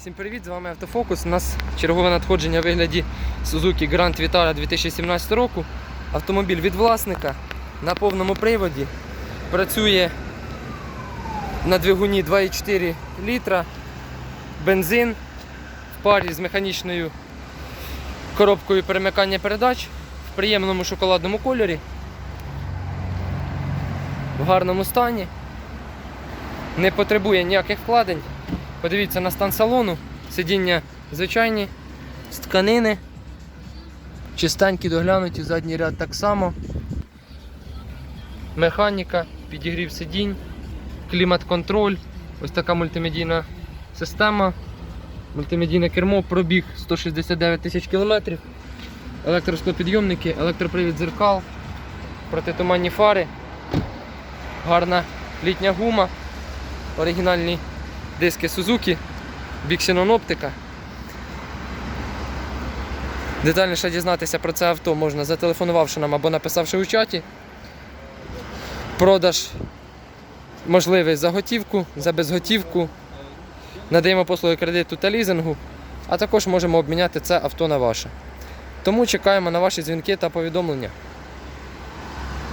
Всім привіт, з вами Автофокус. У нас чергове надходження в вигляді Suzuki Grand Vitara 2017 року. Автомобіль від власника на повному приводі. Працює на двигуні 2,4 літра, бензин в парі з механічною коробкою перемикання передач в приємному шоколадному кольорі, в гарному стані, не потребує ніяких вкладень. Подивіться на стан салону. Сидіння звичайні, з тканини. Чистенькі доглянуті, задній ряд так само. Механіка, підігрів сидінь, клімат-контроль, ось така мультимедійна система. Мультимедійне кермо, пробіг 169 тисяч кілометрів. Електросклопідйомники, електропривід дзеркал, протитуманні фари, гарна літня гума, оригінальні диски Suzuki, Bixenon оптика. Детальніше дізнатися про це авто можна зателефонувавши нам або написавши у чаті. Продаж можливий за готівку, за безготівку. Надаємо послуги кредиту та лізингу, а також можемо обміняти це авто на ваше. Тому чекаємо на ваші дзвінки та повідомлення.